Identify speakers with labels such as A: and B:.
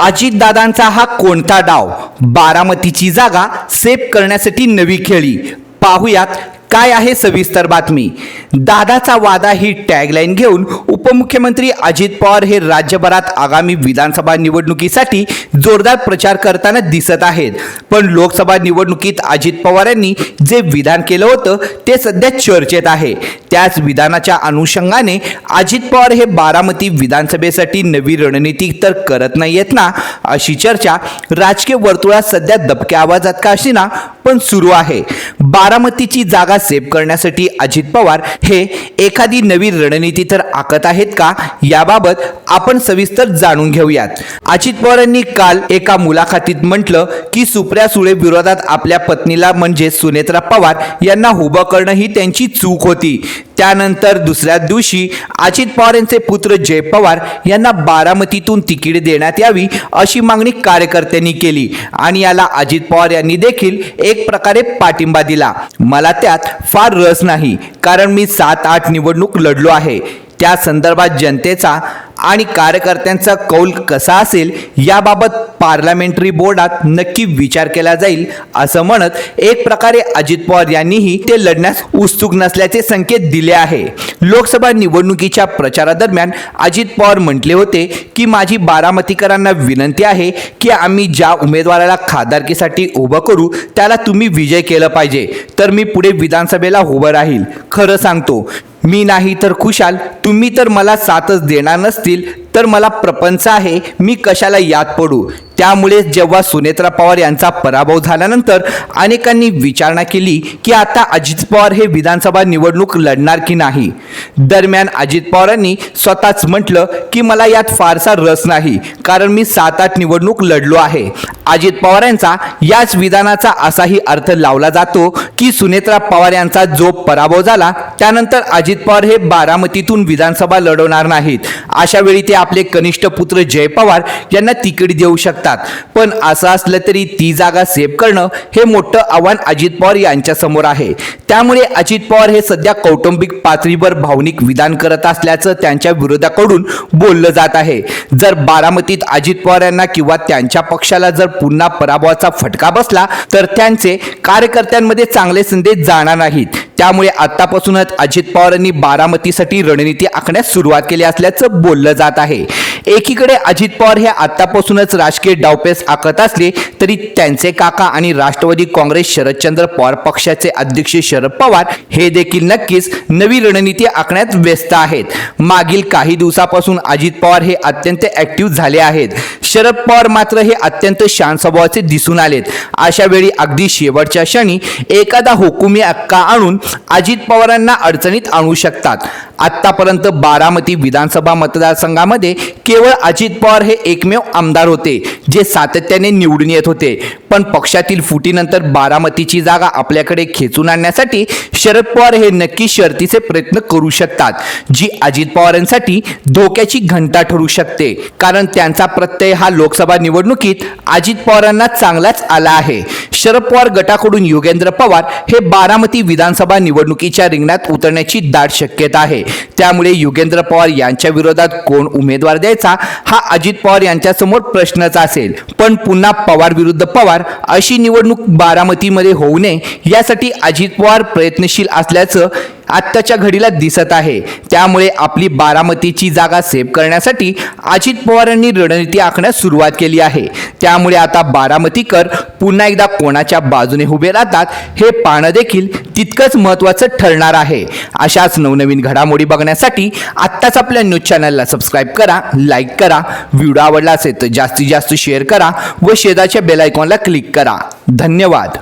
A: अजितदादांचा हा कोणता डाव? बारामतीची जागा सेफ करण्यासाठी नवी खेळी. पाहुयात काय आहे सविस्तर बातमी? दादाचा वादा ही टॅगलाईन घेऊन उपमुख्यमंत्री अजित पवार हे राज्यभरात आगामी विधानसभा निवडणुकीसाठी जोरदार प्रचार करताना दिसत आहेत. पण लोकसभा निवडणुकीत अजित पवार यांनी जे विधान केलं होतं ते सध्या चर्चेत आहे. त्याच विधानाच्या अनुषंगाने अजित पवार हे बारामती विधानसभेसाठी नवी रणनीती तर करत नाहीयेत ना? अशी चर्चा राजकीय वर्तुळात सध्या दबक्या आवाजात का असेना पण सुरू आहे. बारामतीची जागा सेव्ह करण्यासाठी अजित पवार हे एखादी नवी रणनीती तर आखत आहेत का? याबाबत आपण सविस्तर जाणून घेऊयात. अजित पवारांनी काल एका मुलाखतीत म्हटलं की सुप्रिया सुळे विरोधात आपल्या पत्नीला म्हणजे सुनेत्रा पवार यांना उभं करणं ही त्यांची चूक होती. त्यानंतर दुसऱ्या दिवशी अजित पवार यांचे पुत्र जय पवार यांना बारामतीतून तिकीट देण्यात यावी अशी मागणी कार्यकर्त्यांनी केली आणि याला अजित पवार यांनी देखील एक प्रकारे पाठिंबा दिला. मला त्यात फार रस नाही. कारण मी सात आठ निवडणूक लढलो आहे. त्या संदर्भात जनतेचा आणि कार्यकर्त्यांचा कौल कसा असेल याबाबत पार्लमेंटरी बोर्डात नक्की विचार केला जाईल असं म्हणत एक प्रकारे अजित पवार यांनीही ते लढण्यास उत्सुक नसल्याचे संकेत दिले आहे. लोकसभा निवडणुकीच्या प्रचारादरम्यान अजित पवार म्हटले होते की माझी बारामतीकरांना विनंती आहे की आम्ही ज्या उमेदवाराला खासदारकीसाठी उभं करू त्याला तुम्ही विजय केलं पाहिजे. तर मी पुढे विधानसभेला उभं राहील. खरं सांगतो मी नाही तर खुशाल. तुम्ही तर मला साथच देणार नसतील तर मला प्रपंच आहे. मी कशाला याद पडू? त्यामुळे जेव्हा सुनेत्रा पवार यांचा पराभव झाल्यानंतर अनेकांनी विचारणा केली की आता अजित पवार हे विधानसभा निवडणूक लढणार की नाही? दरम्यान अजित पवारांनी स्वतःच म्हटलं की मला यात फारसा रस नाही कारण मी सात आठ निवडणूक लढलो आहे. अजित पवार यांचा याच विधानाचा असाही अर्थ लावला जातो की सुनेत्रा पवार यांचा जो पराभव झाला त्यानंतर अजित पवार हे बारामतीतून विधानसभा लढवणार नाहीत. अशा वेळी ते आपले कनिष्ठ पुत्र जय पवार यांना तिकीट देऊ शकतात. पण असं असलं तरी ती जागा सेव्ह करणं हे मोठं आव्हान अजित पवार यांच्यासमोर आहे. त्यामुळे अजित पवार हे सध्या कौटुंबिक पातळीवर भावनिक विधान करत असल्याचं त्यांच्या विरोधाकडून बोललं जात आहे. जर बारामतीत अजित पवार यांना किंवा त्यांच्या पक्षाला जर पुन्हा पराभवाचा फटका बसला तर त्यांचे कार्यकर्त्यांमध्ये चांगले संदेश जाणार नाहीत. त्यामुळे आतापासूनच अजित पवारांनी बारामतीसाठी रणनीती आखण्यास सुरुवात केली असल्याचं बोललं जात आहे. एकीकडे अजित पवार हे आतापासूनच राजकीय डावपेच आखत असले तरी त्यांचे काका आणि राष्ट्रवादी काँग्रेस शरदचंद्र पवार पक्षाचे अध्यक्ष शरद पवार हे देखील नक्कीच नवी रणनीती आखण्यात व्यस्त आहेत. मागील काही दिवसापासून अजित पवार हे अत्यंत ऍक्टिव्ह झाले आहेत. शरद पवार मात्र हे अत्यंत शांत स्वभावाचे दिसून आलेत. अशा वेळी अगदी शेवटच्या क्षणी एखादा हुकुमी अक्का आणून अजित पवारांना अडचणीत आणू शकतात. आत्तापर्यंत बारामती विधानसभा मतदारसंघामध्ये केवळ अजित पवार हे एकमेव आमदार होते जे सातत्याने निवडून येत होते. पण पक्षातील फुटीनंतर बारामतीची जागा आपल्याकडे खेचून आणण्यासाठी शरद पवार हे नक्की शर्तीचे प्रयत्न करू शकतात जी अजित पवारांसाठी धोक्याची घंटा ठरू शकते. कारण त्यांचा प्रत्यय हा लोकसभा निवडणुकीत अजित पवारांना चांगलाच आला आहे. शरद पवार गटाकडून योगेंद्र पवार हे बारामती विधानसभा निवडणुकीच्या रिंगणात उतरण्याची दाट शक्यता आहे. त्यामुळे योगेंद्र पवार यांच्या विरोधात कोण उमेदवार द्यायचा हा अजित पवार यांच्यासमोर प्रश्नच असेल. पण पुन्हा पवार विरुद्ध पवार अशी निवडणूक बारामतीमध्ये होऊ नये यासाठी अजित पवार प्रयत्नशील असल्याचं आत्ताच्या घडीला दिसत आहे. त्यामुळे आपली बारामतीची जागा सेव्ह करण्यासाठी अजित पवारांनी रणनीती आखण्यास सुरुवात केली आहे. त्यामुळे आता बारामतीकर पुन्हा एकदा कोणाच्या बाजूने उभे राहतात हे पाहणं देखील तितकंच महत्त्वाचं ठरणार आहे. अशाच नवनवीन घडामोडी बघण्यासाठी आत्ताच आपल्या न्यूज चॅनलला सबस्क्राईब करा लाईक करा व्हिडिओ आवडला असेल तर जास्तीत जास्त शेअर करा व शेजारच्या बेल आयकॉनला क्लिक करा. धन्यवाद.